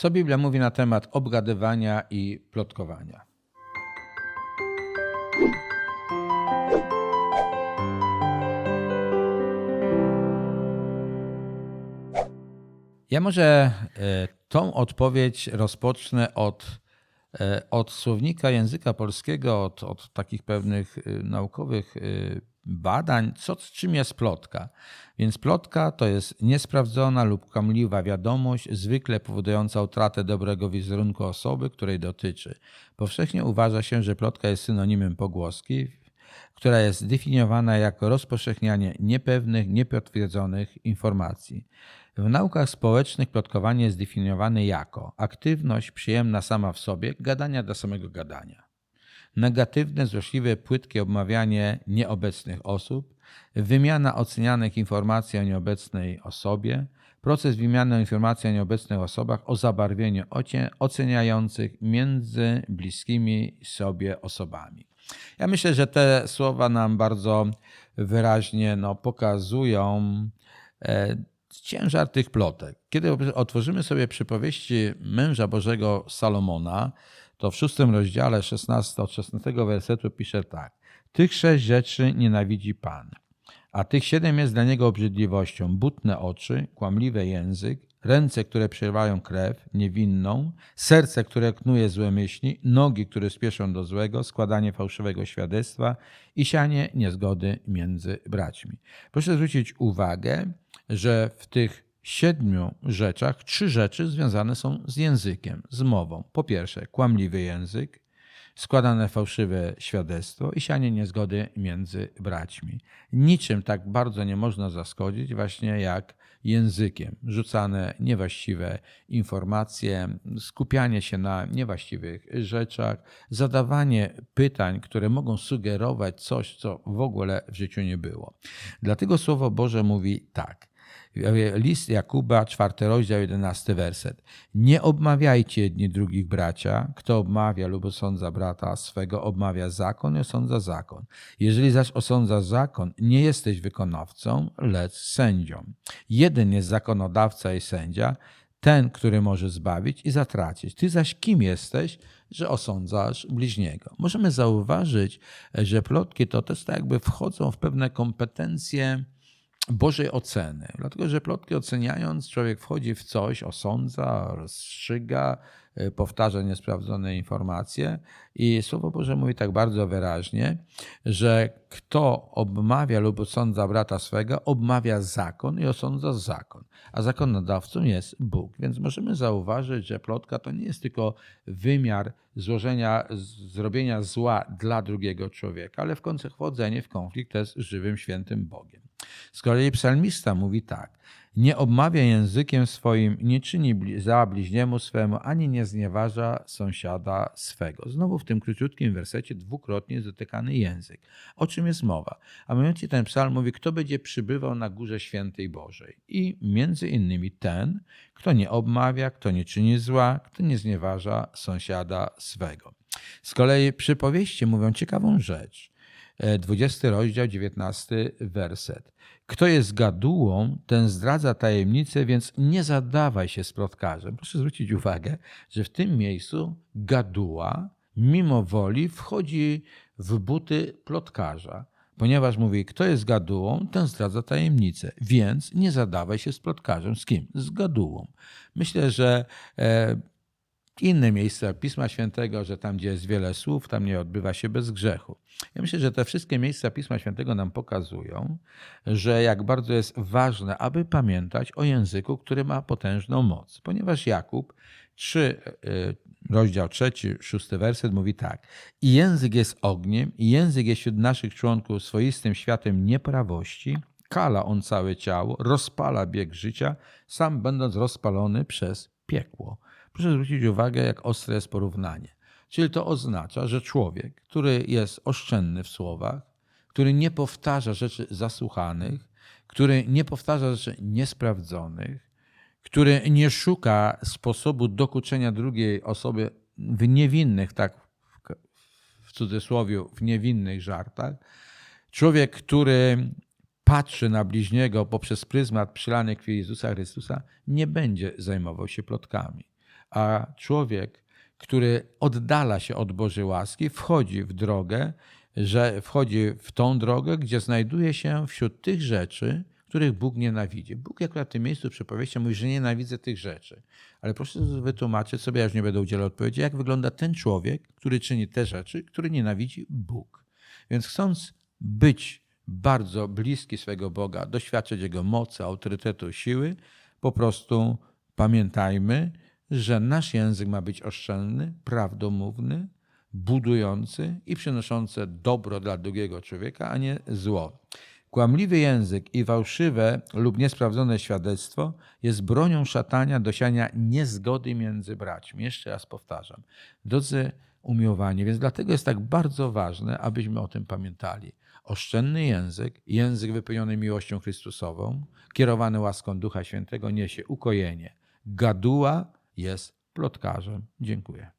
Co Biblia mówi na temat obgadywania i plotkowania? Ja może e, tą odpowiedź rozpocznę od, od słownika języka polskiego, od, od takich pewnych e, naukowych badań, co, czym jest plotka. Więc plotka to jest niesprawdzona lub kłamliwa wiadomość, zwykle powodująca utratę dobrego wizerunku osoby, której dotyczy. Powszechnie uważa się, że plotka jest synonimem pogłoski, która jest definiowana jako rozpowszechnianie niepewnych, niepotwierdzonych informacji. W naukach społecznych plotkowanie jest definiowane jako aktywność przyjemna sama w sobie, gadania dla samego gadania. Negatywne, złośliwe, płytkie obmawianie nieobecnych osób, wymiana ocenianych informacji o nieobecnej osobie, proces wymiany informacji o nieobecnych osobach o zabarwieniu oceniających między bliskimi sobie osobami. Ja myślę, że te słowa nam bardzo wyraźnie no, pokazują e, ciężar tych plotek. Kiedy otworzymy sobie przypowieści męża Bożego Salomona, to w szóstym rozdziale 16, od 16 wersetu pisze tak. Tych sześć rzeczy nienawidzi Pan, a tych siedem jest dla niego obrzydliwością. Butne oczy, kłamliwy język, ręce, które przerywają krew niewinną, serce, które knuje złe myśli, nogi, które spieszą do złego, składanie fałszywego świadectwa i sianie niezgody między braćmi. Proszę zwrócić uwagę, że w tych siedmiu rzeczach trzy rzeczy związane są z językiem, z mową. Po pierwsze, kłamliwy język, składane fałszywe świadectwo i sianie niezgody między braćmi. Niczym tak bardzo nie można zaszkodzić właśnie jak językiem. Rzucane niewłaściwe informacje, skupianie się na niewłaściwych rzeczach, zadawanie pytań, które mogą sugerować coś, co w ogóle w życiu nie było. Dlatego Słowo Boże mówi tak. List Jakuba, czwarty rozdział, jedenasty werset. Nie obmawiajcie jedni drugich bracia. Kto obmawia lub osądza brata swego, obmawia zakon i osądza zakon. Jeżeli zaś osądza zakon, nie jesteś wykonawcą, lecz sędzią. Jeden jest zakonodawca i sędzia, ten, który może zbawić i zatracić. Ty zaś kim jesteś, że osądzasz bliźniego? Możemy zauważyć, że plotki to też tak jakby wchodzą w pewne kompetencje Bożej oceny. Dlatego, że plotki oceniając, człowiek wchodzi w coś, osądza, rozstrzyga, y, powtarza niesprawdzone informacje i Słowo Boże mówi tak bardzo wyraźnie, że kto obmawia lub osądza brata swego, obmawia zakon i osądza zakon, a zakonodawcą jest Bóg. Więc możemy zauważyć, że plotka to nie jest tylko wymiar złożenia, zrobienia zła dla drugiego człowieka, ale w końcu wchodzenie w konflikt z żywym, świętym Bogiem. Z kolei psalmista mówi tak. Nie obmawia językiem swoim, nie czyni za bliźniemu swemu, ani nie znieważa sąsiada swego. Znowu w tym króciutkim wersecie dwukrotnie jest dotykany język. O czym jest mowa? A mianowicie ten psalm mówi, kto będzie przybywał na górze świętej Bożej. I między innymi ten, kto nie obmawia, kto nie czyni zła, kto nie znieważa sąsiada swego. Z kolei przypowieści mówią ciekawą rzecz. 20 rozdział, 19 werset. Kto jest gadułą, ten zdradza tajemnicę, więc nie zadawaj się z plotkarzem. Proszę zwrócić uwagę, że w tym miejscu gaduła mimo woli wchodzi w buty plotkarza, ponieważ mówi, kto jest gadułą, ten zdradza tajemnicę, więc nie zadawaj się z plotkarzem. Z kim? Z gadułą. Myślę, że e, inne miejsca Pisma Świętego, że tam, gdzie jest wiele słów, tam nie odbywa się bez grzechu. Ja myślę, że te wszystkie miejsca Pisma Świętego nam pokazują, że jak bardzo jest ważne, aby pamiętać o języku, który ma potężną moc. Ponieważ Jakub 3, y, rozdział 3, 6 werset mówi tak. I język jest ogniem, i język jest wśród naszych członków swoistym światem nieprawości, kala on całe ciało, rozpala bieg życia, sam będąc rozpalony przez piekło. Proszę zwrócić uwagę, jak ostre jest porównanie. Czyli to oznacza, że człowiek, który jest oszczędny w słowach, który nie powtarza rzeczy zasłuchanych, który nie powtarza rzeczy niesprawdzonych, który nie szuka sposobu dokuczenia drugiej osoby w niewinnych, tak w cudzysłowie, w niewinnych żartach, człowiek, który patrzy na bliźniego poprzez pryzmat przylany krwi Jezusa Chrystusa, nie będzie zajmował się plotkami A człowiek, który oddala się od Bożej łaski, wchodzi w drogę, że wchodzi w tą drogę, gdzie znajduje się wśród tych rzeczy, których Bóg nienawidzi. Bóg akurat w tym miejscu przypowieści mówi, że nienawidzę tych rzeczy. Ale proszę wytłumaczyć sobie, ja już nie będę udzielał odpowiedzi, jak wygląda ten człowiek, który czyni te rzeczy, który nienawidzi Bóg. Więc chcąc być bardzo bliski swego Boga, doświadczyć Jego mocy, autorytetu, siły, po prostu pamiętajmy, że nasz język ma być oszczędny, prawdomówny, budujący i przynoszący dobro dla drugiego człowieka, a nie zło. Kłamliwy język i fałszywe lub niesprawdzone świadectwo jest bronią szatania do siania niezgody między braćmi. Jeszcze raz powtarzam. Drodzy umiłowani, więc dlatego jest tak bardzo ważne, abyśmy o tym pamiętali. Oszczędny język, język wypełniony miłością Chrystusową, kierowany łaską Ducha Świętego niesie ukojenie. Gaduła jest plotkarzem. Dziękuję.